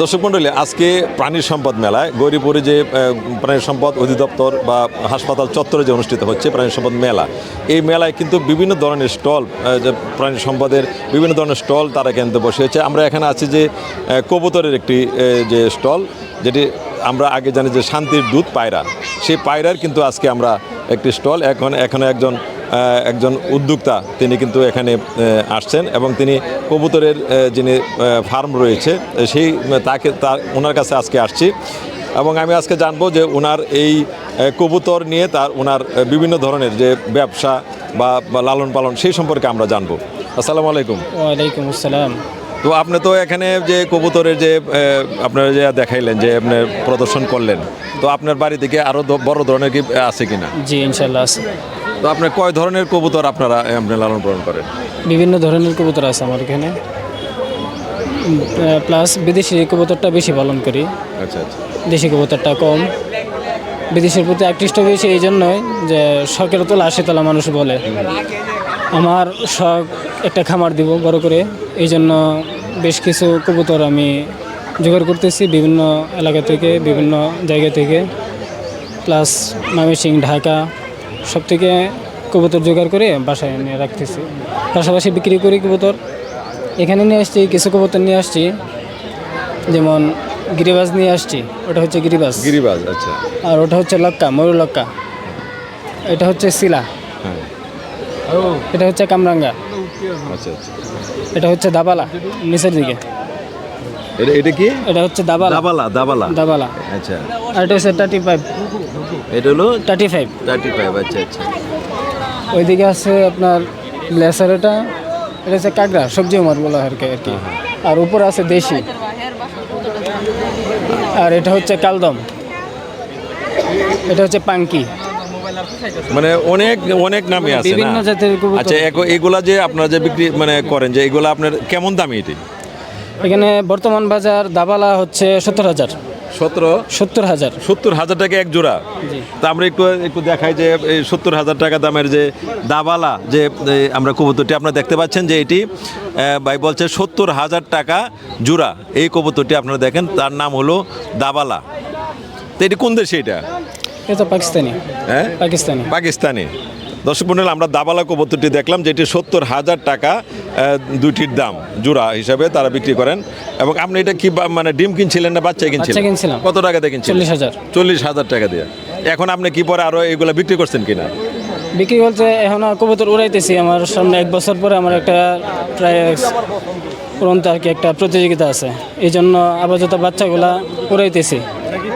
দর্শক মণ্ডলী, আজকে প্রাণী সম্পদ মেলায় গৌরীপুরে যে প্রাণী সম্পদ অধিদপ্তর বা হাসপাতাল চত্বরে যে অনুষ্ঠিত হচ্ছে প্রাণী সম্পদ মেলা, এই মেলায় কিন্তু বিভিন্ন ধরনের স্টল যে প্রাণী সম্পদের বিভিন্ন ধরনের স্টল তারা কিন্তু বসেছে আমরা এখানে আছি যে কবুতরের একটি যে স্টল, যেটি আমরা আগে জানি যে শান্তির দুধ পায়রা। সেই পায়রার কিন্তু আজকে আমরা একটি স্টল। এখন, এখানে একজন একজন উদ্যোক্তা তিনি কিন্তু এখানে আসছেন এবং তিনি কবুতরের যিনি ফার্ম রয়েছে সেই তাকে তার ওনার কাছে আজকে আসছি এবং আমি আজকে জানব যে ওনার এই কবুতর নিয়ে তার ওনার বিভিন্ন ধরনের যে ব্যবসা বা লালন পালন সেই সম্পর্কে আমরা জানব। আসসালামু আলাইকুম। ওয়ালাইকুম আসসালাম। তো আপনি তো এখানে যে কবুতরের যে আপনারা যে দেখাইলেন যে আপনি প্রদর্শন করলেন তো আপনার বাড়ি থেকে আরও বড় ধরনের কি আছে কিনা? জি ইনশাল্লাহ আছে। তো আপনার কয় ধরনের কবুতর আপনারা আপনি লালন পালন করেন? বিভিন্ন ধরনের কবুতর আছে আমার এখানে। প্লাস বিদেশি কবুতরটা বেশি পালন করি। আচ্ছা আচ্ছা। দেশি কবুতরটা কম। বিদেশের প্রতি আকৃষ্ট হয়েছে এই জন্যই যে শখের তোলা আশি তোলা মানুষ বলে। আমার শখ একটা খামার দিব বড় করে। এই জন্য বেশ কিছু কবুতর আমি জোগাড় করতেছি বিভিন্ন এলাকা থেকে বিভিন্ন জায়গা থেকে। প্লাস ময়মনসিং ঢাকা। সব থেকে কবুতর জোগাড় করে বাসায় নিয়ে রাখতেছি। পাশাপাশি বিক্রি করি কবুতর। এখানে নিয়ে আসছি কিছু কবুতর নিয়ে আসছি। যেমন গিরিবাজ নিয়ে আসছি ওটা হচ্ছে গিরিবাজ। গিরিবাজ আচ্ছা। আর ওটা হচ্ছে লক্কা ময়ূর লক্কা। এটা হচ্ছে শিলা। হ্যাঁ। এটা হচ্ছে কামরাঙ্গা। আচ্ছা আচ্ছা। এটা হচ্ছে দাবালা নিচের দিকে। এটা এটা কি? এটা হচ্ছে দাবালা। দাবালা দাবালা। দাবালা। আচ্ছা। আর এটা হচ্ছে থার্টি ফাইভ এটা হলো থার্টি ফাইভ থার্টি ফাইভ আচ্ছা আচ্ছা। ওইদিকে আছে আপনার ব্লেসার এটা। এটা হচ্ছে কাগড়া সবজি উমার বলা হয় আর কি আর কি। উপরে আছে দেশি। আর এটা হচ্ছে কালদম। এটা হচ্ছে পাঙ্কি। মানে অনেক অনেক নামে আছে বিভিন্ন জাতের আচ্ছা এগুলা যে আপনারা যে বিক্রি মানে করেন যে এগুলা আপনার কেমন দামি এটি? এখানে বর্তমান বাজার দাবালা হচ্ছে সত্তর হাজার। সতেরো? সত্তর হাজার। সত্তর হাজার টাকা এক জোড়া। তা আমরা একটু একটু দেখাই যে এই সত্তর হাজার টাকা দামের যে দাবালা যে আমরা কবুতরটি আপনারা দেখতে পাচ্ছেন যে এটি ভাই বলছে সত্তর হাজার টাকা জোড়া। এই কবুতরটি আপনারা দেখেন তার নাম হলো দাবালা। তো এটি কোন দেশে এটা? এটা পাকিস্তানি। হ্যাঁ? পাকিস্তানি। পাকিস্তানি। দর্শক মন্ডল আমরা দাবালা কবুতরটি দেখলাম যেটি সত্তর হাজার টাকা দুইটির দাম জোড়া হিসাবে তারা বিক্রি করেন। এবং আপনি এটা কি মানে ডিম কিনছিলেন না বাচ্চা কিনছিলেন? কিনছিলাম। কত টাকা দিয়ে কিনছিলেন? চল্লিশ হাজার। চল্লিশ হাজার টাকা দিয়ে। এখন আপনি কি পরে আরও এগুলা বিক্রি করছেন কিনা? বিক্রি বলতে এখন আর কবুতর উড়াইতেছি। আমার সামনে এক বছর পরে আমার একটা প্রায় পরন্ত আর কি একটা প্রতিযোগিতা আছে। এই জন্য আপাতত বাচ্চাগুলা উড়াইতেছি।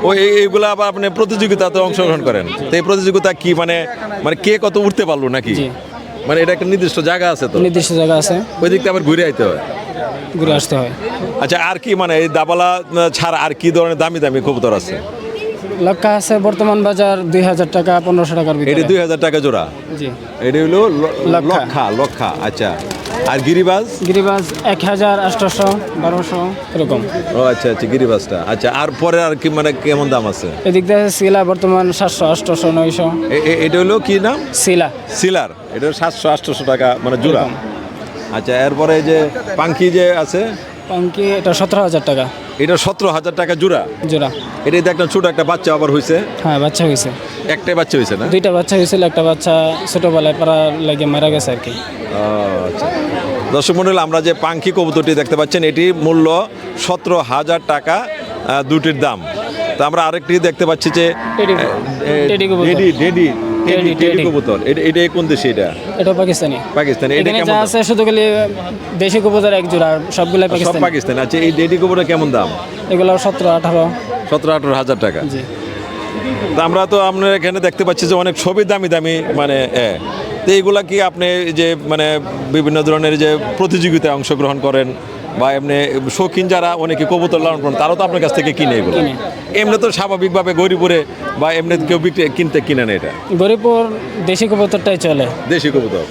ও এই- এইগুলা আবার আপনি প্রতিযোগিতাতে অংশগ্রহণ করেন। তো এই প্রতিযোগিতা কি মানে মানে কে কত উঠতে পারল নাকি? মানে এটা একটা নির্দিষ্ট জায়গা আছে তো? নির্দিষ্ট জায়গা আছে। ওই দিকটা আবার ঘুরে আইতে হয়? ঘুরে আসতে হয়। আচ্ছা আর কি মানে এই দাবালা ছাড়া আর কি ধরনের দামি দামি কবুতর আছে? লক্কা আছে বর্তমান বাজার দুই হাজার টাকা পনেরোশো টাকার এটি দুই হাজার টাকা জোড়া? জি। এটি হলো। লক্ষা লক্ষা আচ্ছা। আর গিরিবাজ? গিরিবাজ এক হাজার আটশোশো বারোশো এরকম। ও আচ্ছা আচ্ছা গিরিবাজটা। আচ্ছা আর পরে আর কি মানে কেমন দাম আছে? এদিক দিয়ে শিলা বর্তমান সাতশো আটশোশো নয়শো। এটা হলো কি নাম? শিলা। শিলার। এটা সাতশো আটশোশো টাকা মানে জোড়া। আচ্ছা এরপরে যে পাঙ্কি যে আছে? পাঙ্কি এটা সতেরো হাজার টাকা। এটা সতেরো হাজার টাকা জোড়া। জোড়া। এটা একটা ছোট একটা বাচ্চা আবার হয়েছে হ্যাঁ বাচ্চা হয়েছে একটাই বাচ্চা হয়েছে না? দুইটা বাচ্চা হয়েছিল একটা বাচ্চা ছোটবেলায় পাড়া লাগে মারা গেছে আর কি। আচ্ছা। দর্শক মন্ডল আমরা যে পাঙ্কি কবুতরটি দেখতে পাচ্ছেন এটি মূল্য সতেরো হাজার টাকা আহ, দুটির দাম। তা আমরা আরেকটি দেখতে পাচ্ছি যে টেডি টেডি কবুতর। Teddy teddy teddy, teddy teddy. কবুতর। এটা এটা কোন দেশে এটা? এটা পাকিস্তানি। পাকিস্তানি। এটা কেমন দাম? আছে শুধু খালি দেশি কবুতর এক জোড়া আর সবগুলাই সব পাকিস্তানি। পাকিস্তানি। আচ্ছা এই ডেডি কবুতর কেমন দাম? এগুলো সতেরো আঠারো। সতেরো আঠারো হাজার টাকা। জি। আমরা তো আপনার এখানে দেখতে পাচ্ছি যে অনেক ছবি দামি দামি মানে এ। তো এইগুলা কি আপনি যে মানে বিভিন্ন ধরনের যে প্রতিযোগিতায় অংশগ্রহণ করেন বা এমনি শৌখিন যারা অনেকে কবুতর লালন করেন তারাও তো আপনার কাছ থেকে কিনে এগুলো। এমনি তো স্বাভাবিকভাবে গরিবরে বা এমনি কেউ বিক্রি কিনতে কিনে না এটা? গরিবপুর দেশি কবুতরটাই চলে। দেশি কবুতর?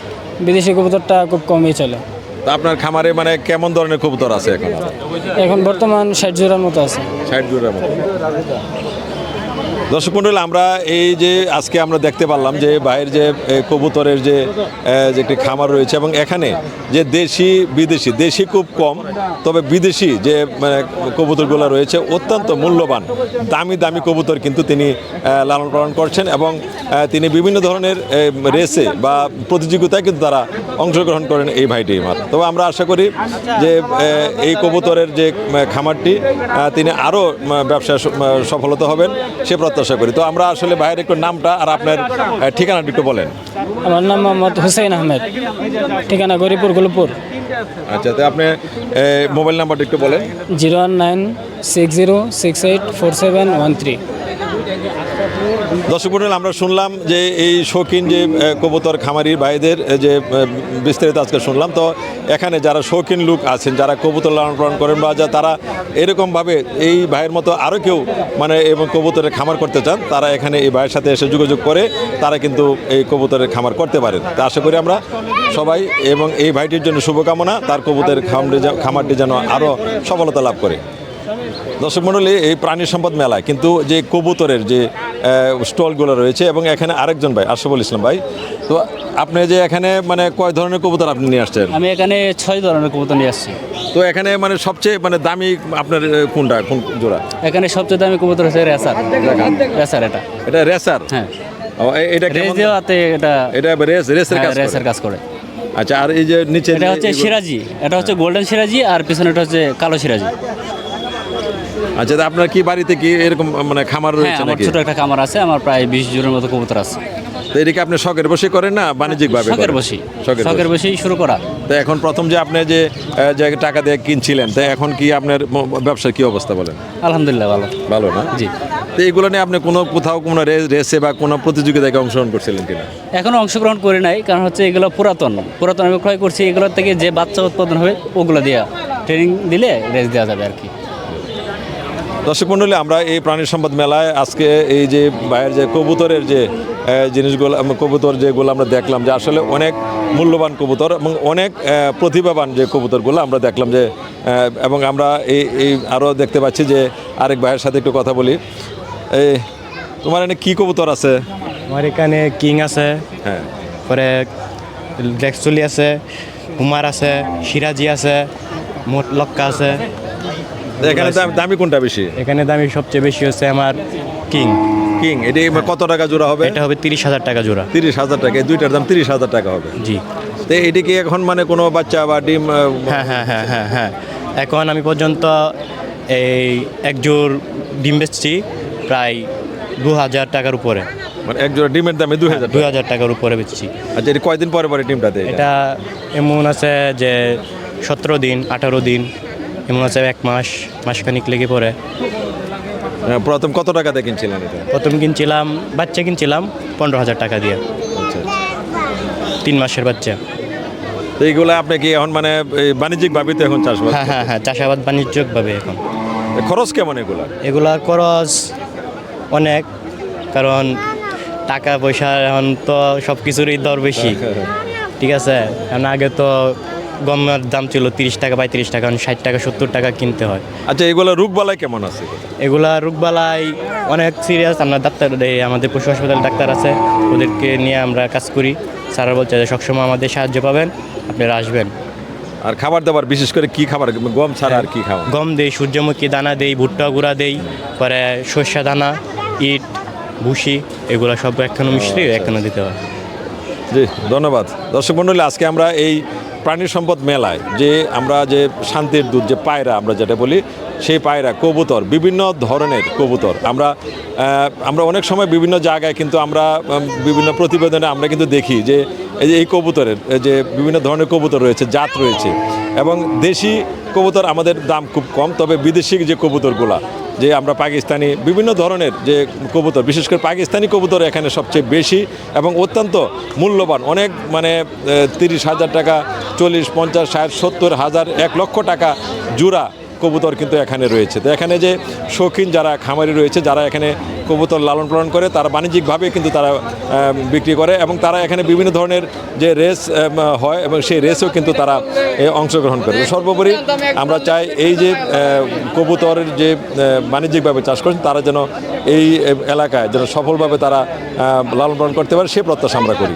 বিদেশি কবুতরটা খুব কমই চলে। তা আপনার খামারে মানে কেমন ধরনের কবুতর আছে এখন? এখন বর্তমান ষাট জোড়ার মতো আছে। ষাট জোড়ার মতো। দর্শক মণ্ডলী আমরা এই যে আজকে আমরা দেখতে পারলাম যে বাইরের যে কবুতরের যে যে একটি খামার রয়েছে এবং এখানে যে দেশি, বিদেশি, দেশি খুব কম, তবে বিদেশি যে মানে কবুতরগুলো রয়েছে, অত্যন্ত মূল্যবান, দামি দামি কবুতর কিন্তু তিনি লালন পালন করছেন এবং তিনি বিভিন্ন ধরনের রেসে বা প্রতিযোগিতায় কিন্তু তারা অংশগ্রহণ করেন এই ভাইটি আমার তবে আমরা আশা করি যে এই কবুতরের যে খামারটি তিনি আরও ব্যবসায় সফলতা হবেন, সে প্রত্যাশা করি। তো আমরা আসলে ভাইয়ের একটু নামটা আর আপনার ঠিকানাটা ঠিকানাটি একটু বলেন। আমার নাম মোহাম্মদ হুসেইন আহমেদ। ঠিকানা গরিপুর গুলপুর। আচ্ছা তো আপনি মোবাইল নাম্বারটা একটু বলেন। Zero one nine six zero six eight four seven one three. দর্শক মণ্ডলী, আমরা শুনলাম যে এই শৌখিন যে কবুতর খামারি ভাইদের যে বিস্তারিত আজকে শুনলাম। তো এখানে যারা শৌখিন লোক আছেন যারা কবুতর লালন পালন করেন বা যা তারা এরকমভাবে এই ভাইয়ের মতো আরও কেউ মানে এবং কবুতরের খামার করতে চান তারা এখানে এই ভাইয়ের সাথে এসে যোগাযোগ করে তারা কিন্তু এই কবুতরের খামার করতে পারেন। তা আশা করি আমরা সবাই এবং এই ভাইটির জন্য শুভকামনা তার কবুতরের খামারটি যেন আরও সফলতা লাভ করে। দর্শক মণ্ডলী এই প্রাণী সম্পদ মেলায় কিন্তু যে কবুতরের যে স্টলগুলো রয়েছে এবং এখানে আরেকজন ভাই আশরাফুল ইসলাম ভাই তো আপনি যে এখানে মানে কয় ধরনের কবুতর আপনি নিয়ে আসছেন? আমি এখানে ছয় ধরনের কবুতর নিয়ে আসছি। তো এখানে মানে সবচেয়ে মানে দামি আপনার কোনটা কোন জোড়া? এখানে সবচেয়ে দামি কবুতর হচ্ছে রেসার। রেসার এটা। এটা রেসার? হ্যাঁ। এটা এটা এটা রেস রেসের হ্যাঁ, কাজ? রেসের কাজ করে। আচ্ছা আর এই যে নিচে এটা হচ্ছে সিরাজি। এটা হচ্ছে গোল্ডেন সিরাজি আর পিছনেটা হচ্ছে কালো সিরাজি। আচ্ছা আপনার কি বাড়িতে কি এরকম মানে খামার হ্যাঁ রয়েছে নাকি? ছোট একটা কামার আছে আমার প্রায় বিশ জনের মতো কবুতর আছে। তো এদিকে আপনি শখের বসে করেন না বাণিজ্যিক ভাবে শখের বসি শখের বসেই শুরু করা। তো এখন প্রথম যে আপনি যে যে টাকা দিয়ে কিনছিলেন তো এখন কি আপনার ব্যবসার কি অবস্থা বলেন? আলহামদুলিল্লাহ ভালো। ভালো না? জি। তো এইগুলো নিয়ে আপনি কোনো কোথাও কোনো রেসে বা কোনো প্রতিযোগিতায় অংশগ্রহণ করছিলেন কিনা? এখনও অংশগ্রহণ করি নাই কারণ হচ্ছে এগুলো পুরাতন। পুরাতন আমি ক্রয় করছি এগুলোর থেকে যে বাচ্চা উৎপাদন হবে ওগুলো দেওয়া ট্রেনিং দিলে রেস দেওয়া যাবে আর কি। দর্শক মণ্ডলী আমরা এই প্রাণী সম্পদ মেলায় আজকে এই যে বাইরের যে কবুতরের যে জিনিসগুলো কবুতর যেগুলো আমরা দেখলাম যে আসলে অনেক মূল্যবান কবুতর এবং অনেক প্রতিভাবান যে কবুতরগুলো আমরা দেখলাম যে এবং আমরা এই এই আরও দেখতে পাচ্ছি যে আরেক ভাইয়ের সাথে একটু কথা বলি। এই তোমার এনে কী কবুতর আছে? আমার এখানে কিং আছে হ্যাঁ। পরে লেক্সুলি আছে হুমার আছে সিরাজি আছে মোট লক্কা আছে। এখানে দাম- দামি কোনটা বেশি? এখানে দামি সবচেয়ে বেশি হচ্ছে আমার কিং। কিং এটি কত টাকা জোড়া হবে? এটা হবে তিরিশ হাজার টাকা জোড়া। তিরিশ হাজার টাকা দুইটার দাম তিরিশ হাজার টাকা হবে। জি। তো এটি কি এখন মানে কোনো বাচ্চা বা ডিম হ্যাঁ হ্যাঁ হ্যাঁ হ্যাঁ হ্যাঁ। এখন আমি পর্যন্ত এই এক জোর ডিম বেচছি প্রায় দু হাজার টাকার উপরে। মানে এক জোড়া ডিমের দামে দুই হাজার দুই হাজার টাকার উপরে বেচছি। আচ্ছা এটি কয়দিন পরে পরে ডিমটা দেয় এটা? এটা এমন আছে যে সতেরো দিন আঠারো দিন এমন আছে এক মাস মাসখানিক লেগে পড়ে। হ্যাঁ, প্রথম কত টাকা দিয়ে কিনছিলেন এটা? প্রথম কিনছিলাম বাচ্চা কিনছিলাম পনেরো হাজার টাকা দিয়ে। আচ্ছা তিন মাসের বাচ্চা। তো এইগুলো আপনি কি এখন মানে এই বাণিজ্যিক ভাবে তো এখন চাষবাস হ্যাঁ হ্যাঁ হ্যাঁ চাষাবাদ বাণিজ্যিকভাবে এখন। খরচ কেমন এগুলা? এগুলা খরচ অনেক কারণ টাকা পয়সা এখন তো সব কিছুরই দর বেশি। ঠিক আছে? কারণ আগে তো গমের দাম ছিল তিরিশ টাকা পঁয়ত্রিশ টাকা এখন ষাট টাকা সত্তর টাকা কিনতে হয়। আচ্ছা এগুলো রোগবালাই কেমন আছে? এগুলা রোগবালাই অনেক সিরিয়াস আমরা ডাক্তার আমাদের পশু হাসপাতাল ডাক্তার আছে ওদেরকে নিয়ে আমরা কাজ করি। স্যারা বলছে যে সবসময় আমাদের সাহায্য পাবেন আপনারা আসবেন। আর খাবার দাবার বিশেষ করে কি খাবার? গম ছাড়া আর কি খাওয়া? গম দেই সূর্যমুখী দানা দেই ভুট্টা গুঁড়া দেই পরে সর্ষা দানা ইট ভুসি এগুলো সব এখনও মিশ্রি এখনও দিতে হয়। জি ধন্যবাদ। দর্শক মণ্ডলী আজকে আমরা এই প্রাণী সম্পদ মেলায় যে আমরা যে শান্তির দুধ যে পায়রা আমরা যেটা বলি, সেই পায়রা, কবুতর, বিভিন্ন ধরনের কবুতর। আমরা আমরা অনেক সময় বিভিন্ন জায়গায় কিন্তু আমরা বিভিন্ন প্রতিবেদনে আমরা কিন্তু দেখি যে এই কবুতরের যে বিভিন্ন ধরনের কবুতর রয়েছে, জাত রয়েছে এবং দেশি কবুতর আমাদের দাম খুব কম, তবে বিদেশি যে কবুতরগুলা, যে আমরা পাকিস্তানি বিভিন্ন ধরনের যে কবুতর, বিশেষ করে পাকিস্তানি কবুতর এখানে সবচেয়ে বেশি এবং অত্যন্ত মূল্যবান। অনেক মানে তিরিশ হাজার টাকা, চল্লিশ, পঞ্চাশ, ষাট, সত্তর হাজার, এক লক্ষ টাকা জোড়া কবুতর কিন্তু এখানে রয়েছে। তো এখানে যে শৌখিন যারা খামারি রয়েছে, যারা এখানে কবুতর লালন পালন করে, তারা বাণিজ্যিকভাবে কিন্তু তারা বিক্রি করে এবং তারা এখানে বিভিন্ন ধরনের যে রেস হয় এবং সেই রেসেও কিন্তু তারা অংশগ্রহণ করে। সর্বোপরি আমরা চাই এই যে কবুতরের যে বাণিজ্যিকভাবে চাষ করছেন, তারা যেন এই এলাকায় যেন সফলভাবে তারা লালন পালন করতে পারে, সে প্রত্যাশা আমরা করি।